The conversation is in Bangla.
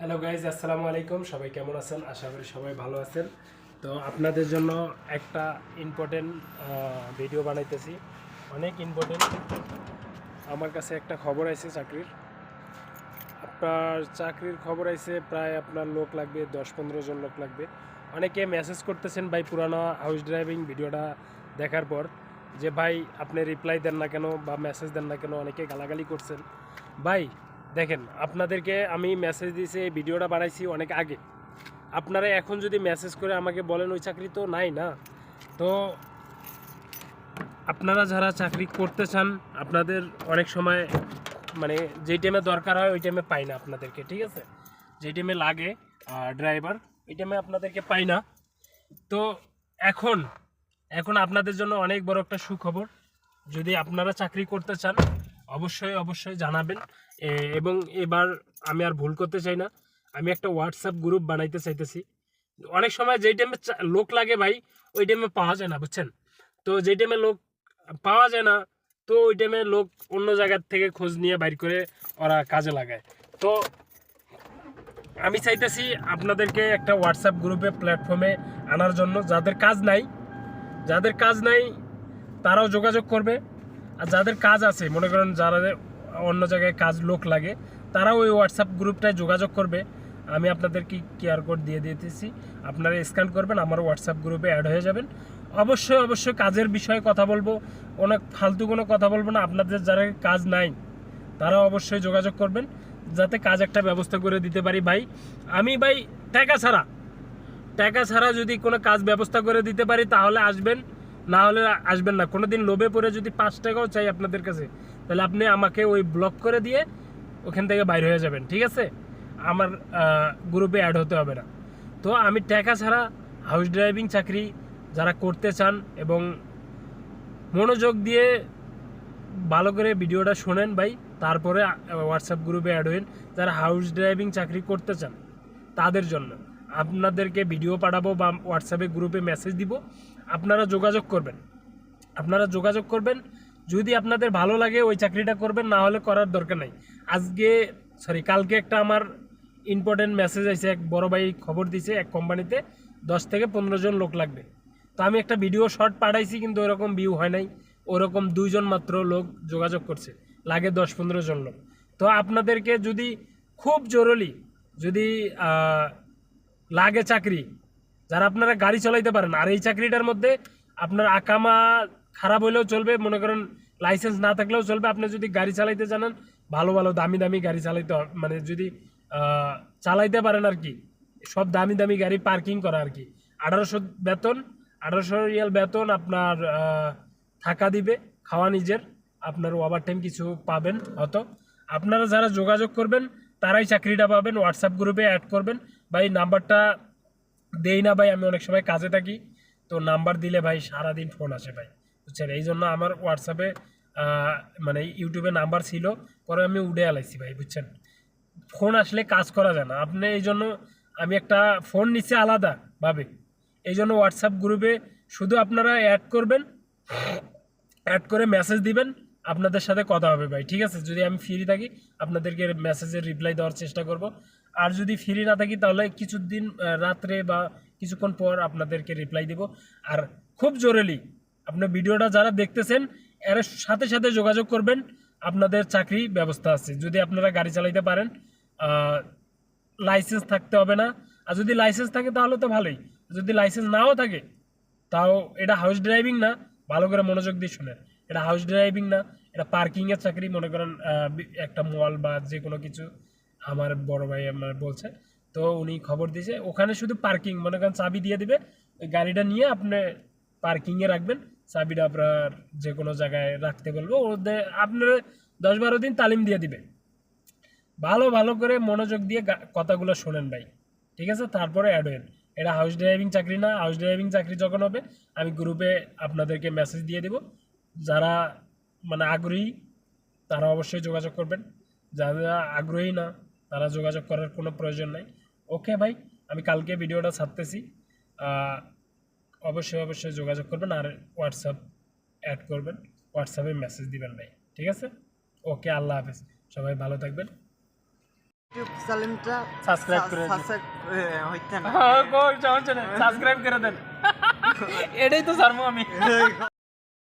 হ্যালো গাইজ আসসালামু আলাইকুম। সবাই কেমন আছেন? আশা করি সবাই ভালো আছেন। তো আপনাদের জন্য একটা ইম্পর্টেন্ট ভিডিও বানাইতেছি। অনেক ইম্পর্টেন্ট আমার কাছে একটা খবর আছে চাকরির। আপনার চাকরির খবর আছে প্রায় আপনার লোক লাগবে দশ পনেরো জন লোক লাগবে। অনেকে মেসেজ করতেছেন ভাই, পুরানো হাউস ড্রাইভিং ভিডিওটা দেখার পর যে, ভাই, আপনি রিপ্লাই দেন না কেন বা মেসেজ দেন না কেন? অনেকে গালাগালি করছেন। ভাই দেখেন, আপনাদেরকে আমি মেসেজ দিয়েছি, এই ভিডিওটা বানাইছি অনেক আগে। আপনারা এখন যদি মেসেজ করে আমাকে বলেন, ওই চাকরি তো নাই না? তো আপনারা যারা চাকরি করতে চান, আপনাদের অনেক সময় মানে যেই টাইমে দরকার হয়, ওই টাইমে পাই না আপনাদেরকে, ঠিক আছে? যেই টাইমে লাগে ড্রাইভার ওই টাইমে আপনাদেরকে পাই না। তো এখন এখন আপনাদের জন্য অনেক বড় একটা সুখবর। যদি আপনারা চাকরি করতে চান অবশ্যই অবশ্যই জানাবেন। এবং এবার আমি আর ভুল করতে চাই না। আমি একটা হোয়াটসঅ্যাপ গ্রুপ বানাইতে চাইতেছি। অনেক সময় যেই টাইমে লোক লাগে ভাই, ওই টাইমে পাওয়া যায় না, বুঝছেন? তো যেই টাইমে লোক পাওয়া যায় না, তো ওই টাইমে লোক অন্য জায়গার থেকে খোঁজ নিয়ে বাইর করে ওরা কাজে লাগায়। তো আমি চাইতেছি আপনাদেরকে একটা হোয়াটসঅ্যাপ গ্রুপে প্ল্যাটফর্মে আনার জন্য। যাদের কাজ নাই, যাদের কাজ নাই, তারাও যোগাযোগ করবে। আর যাদের কাজ আছে, মনে করেন যারা অন্য জায়গায় কাজ লোক লাগে, তারাও ওই হোয়াটসঅ্যাপ গ্রুপটায় যোগাযোগ করবে। আমি আপনাদেরকে কিউআর কোড দিয়ে দিতেছি। আপনারা স্ক্যান করবেন, আমার হোয়াটসঅ্যাপ গ্রুপে অ্যাড হয়ে যাবেন। অবশ্যই অবশ্যই কাজের বিষয়ে কথা বলব। অনেক ফালতু কোনো কথা বলব না। আপনাদের যারা কাজ নাই তারা অবশ্যই যোগাযোগ করবেন, যাতে কাজ একটা ব্যবস্থা করে দিতে পারি। ভাই, আমি ভাই, টাকা ছাড়া টাকা ছাড়া যদি কোনো কাজ ব্যবস্থা করে দিতে পারি, তাহলে আসবেন। না হলে আসবেন না। কোনো দিন লোভে পড়ে যদি পাঁচ টাকাও চাই আপনাদের কাছে, তাহলে আপনি আমাকে ওই ব্লক করে দিয়ে ওখান থেকে বাইর হয়ে যাবেন, ঠিক আছে? আমার গ্রুপে অ্যাড হতে হবে না। তো আমি টাকা ছাড়া হাউস ড্রাইভিং চাকরি যারা করতে চান এবং মনোযোগ দিয়ে ভালো করে ভিডিওটা শোনেন ভাই, তারপরে হোয়াটসঅ্যাপ গ্রুপে অ্যাড হইন, যারা হাউস ড্রাইভিং চাকরি করতে চান, তাদের জন্য। আপনাদেরকে ভিডিও পাঠাবো বা হোয়াটসঅ্যাপে গ্রুপে মেসেজ দিব আপনারা যোগাযোগ করবেন। আপনারা যোগাযোগ করবেন। যদি আপনাদের ভালো লাগে ওই চাকরিটা করবেন, না হলে করার দরকার নাই। আজকে সরি কালকে একটা আমার ইম্পর্টেন্ট মেসেজ আছে এক বড় ভাই খবর দিছে এক কোম্পানিতে, দশ থেকে পনেরো জন লোক লাগবে। তো আমি একটা ভিডিও শর্ট পাঠাইছি, কিন্তু ওরকম ভিউ হয় নাই। ওরকম দুইজন মাত্র লোক যোগাযোগ করছে, লাগে দশ পনেরো জন লোক। তো আপনাদেরকে যদি খুব জরুরি, যদি লাগে চাকরি যারা আপনারা গাড়ি চালাইতে পারেন, আর এই চাকরিটার মধ্যে আপনার আকামা খারাপ হলেও চলবে, মনে করেন লাইসেন্স না থাকলেও চলবে। আপনি যদি গাড়ি চালাইতে জানেন, ভালো ভালো, দামি দামি গাড়ি চালাইতে মানে যদি চালাইতে পারেন আর কি, সব দামি দামি গাড়ি পার্কিং করা আর কি। আঠারোশো বেতন, আঠারোশো রিয়াল বেতন আপনার থাকা দিবে, খাওয়া নিজের, আপনার ওভার টাইম কিছু পাবেন হয়তো। আপনারা যারা যোগাযোগ করবেন, তারাই চাকরিটা পাবেন হোয়াটসঅ্যাপ গ্রুপে অ্যাড করবেন, বা এই নাম্বারটা দেই না ভাই, আমি অনেক সময় কাজে থাকি। তো নাম্বার দিলে ভাই সারাদিন ফোন আসে ভাই, বুঝছেন? এই জন্য আমার হোয়াটসঅ্যাপে মানে ইউটিউবে নাম্বার ছিল, পরে আমি উড়ে আলাইছি ভাই, বুঝছেন? ফোন আসলে কাজ করা যায় না। আপনি এই জন্য আমি একটা ফোন নিচ্ছি আলাদাভাবে এই জন্য হোয়াটসঅ্যাপ গ্রুপে শুধু আপনারা অ্যাড করবেন অ্যাড করে মেসেজ দিবেন, আপনাদের সাথে কথা হবে ভাই, ঠিক আছে? যদি আমি ফ্রি থাকি, আপনাদেরকে মেসেজের রিপ্লাই দেওয়ার চেষ্টা করব। আর যদি ফ্রি না থাকি, তাহলে কিছুদিন রাত্রে বা কিছুক্ষণ পর আপনাদেরকে রিপ্লাই দিব। আর খুব জরুরি আপনার ভিডিওটা যারা দেখতেছেন, এর সাথে সাথে যোগাযোগ করবেন। আপনাদের চাকরি ব্যবস্থা আছে। যদি আপনারা গাড়ি চালাইতে পারেন লাইসেন্স থাকতে হবে না। আর যদি লাইসেন্স থাকে, তাহলে তো ভালোই। যদি লাইসেন্স নাও থাকে, তাও এটা হাউস ড্রাইভিং না। ভালো করে মনোযোগ দিয়ে শুনেন। এটা হাউস ড্রাইভিং না। এটা পার্কিংয়ের চাকরি, মনে করেন একটা মল বা যে কোনো কিছু। আমার বড় ভাই আমার বলছে, তো উনি খবর দিয়েছে, ওখানে শুধু পার্কিং মনে করেন চাবি দিয়ে দিবে, ওই গাড়িটা নিয়ে আপনি পার্কিংয়ে রাখবেন, চাবিটা আপনার যে কোনো জায়গায় রাখতে বলব ওদের আপনার দশ বারো দিন তালিম দিয়ে দিবে। ভালো ভালো করে মনোযোগ দিয়ে কথাগুলো শোনেন ভাই, ঠিক আছে? তারপরে অ্যাড হয়েন এটা হাউস ড্রাইভিং চাকরি না হাউস ড্রাইভিং চাকরি যখন হবে, আমি গ্রুপে আপনাদেরকে মেসেজ দিয়ে দেব। যারা মানে আগ্রহী, তারা অবশ্যই যোগাযোগ করবেন। যারা আগ্রহী না তারা যোগাযোগ করার কোনো প্রয়োজন নাই। ওকে ভাই আমি কালকে ভিডিওটা ছাড়তেছি। আহ, অবশ্যই অবশ্যই যোগাযোগ করবেন আর হোয়াটসঅ্যাপ অ্যাড করবেন। হোয়াটসঅ্যাপে মেসেজ দিবেন ভাই ঠিক আছে? ওকে আল্লাহ হাফেজ। সবাই ভালো থাকবেন। চ্যানেলটা সাবস্ক্রাইব করে হইতে না। হ্যাঁ, কই সমস্যা নেই। সাবস্ক্রাইব করে দেন। এটাই তো সারমু আমি।